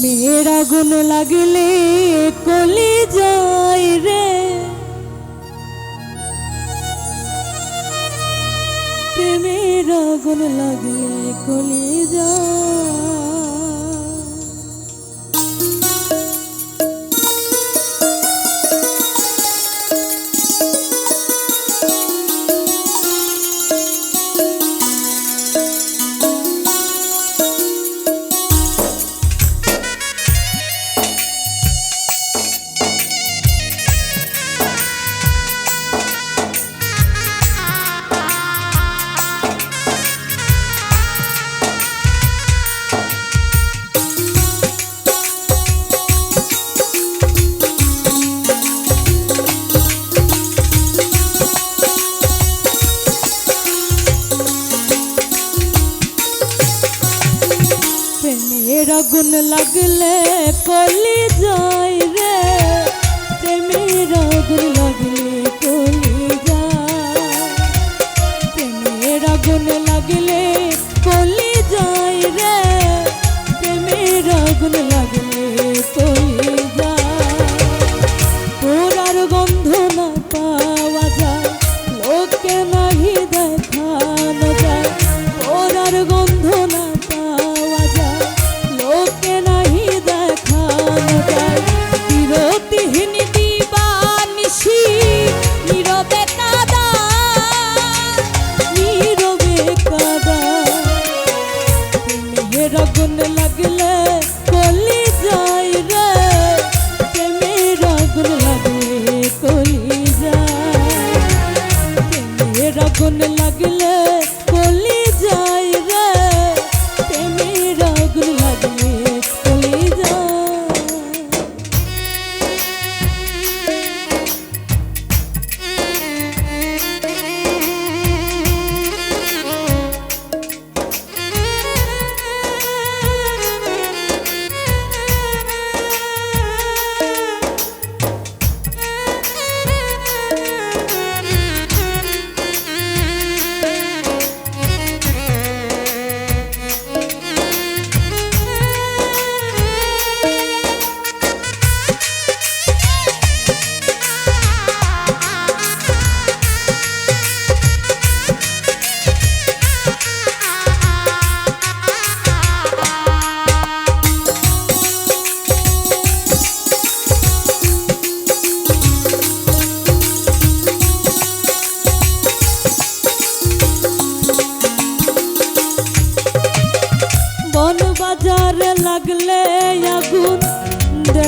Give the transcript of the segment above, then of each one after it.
প্রেমের আগুন লাগলে কলি যায় রে। প্রেমের আগুন লাগলে কলি যায়। প্রেমের আগুন লাগলে কলি যায় রে। আগুন লাগলে কলি যায় রে। প্রেমের আগুন লাগলে কলি যায়। প্রেমের আগুন লাগলে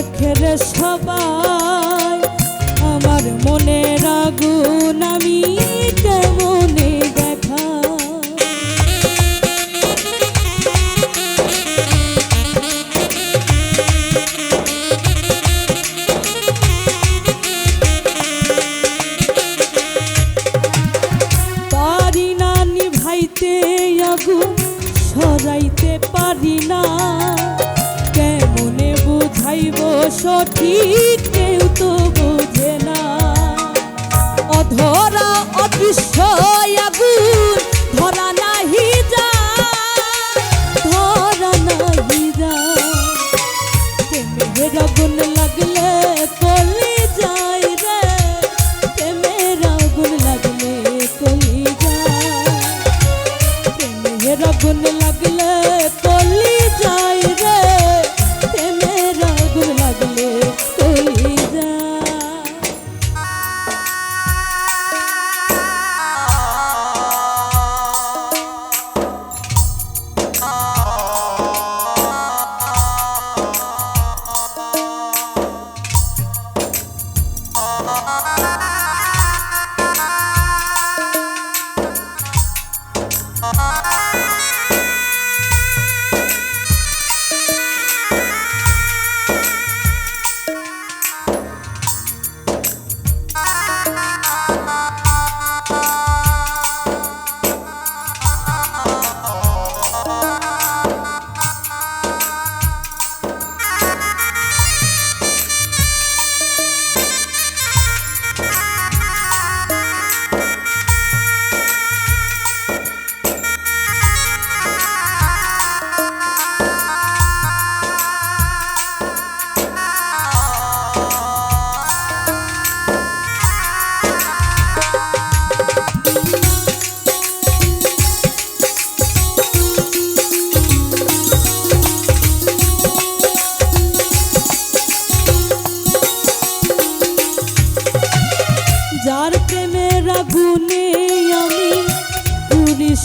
দেখে রে সবাই আমার মনের আগুন আমি সঠিক কেউ তো বোঝে না। অধরা অদৃশ্য আগুন, ধরা নাহি যা ধরা নাহি যা প্রেমের আগুন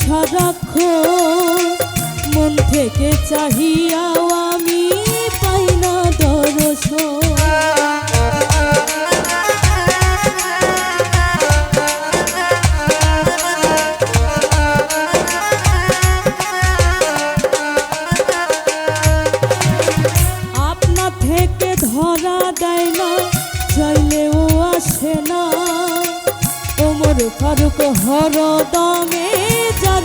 রাখো, মন থেকে চাহিয়াও আমি পাই না দর্শন আপনা থেকে ধরা দেয় না, চাইলেও আসে না। ওমর ফারুক হর দমে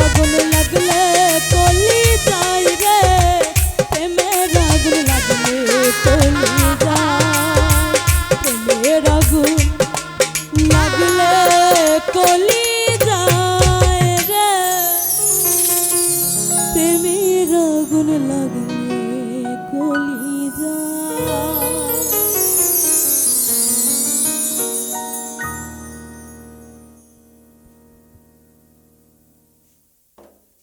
আগুন লাগলে কলি যাই রে। প্রেমের আগুন লাগলে কলি যাই। প্রেমের আগুন লাগলে কলি যাই রে। প্রেমের আগুন লাগলে কলি যাই।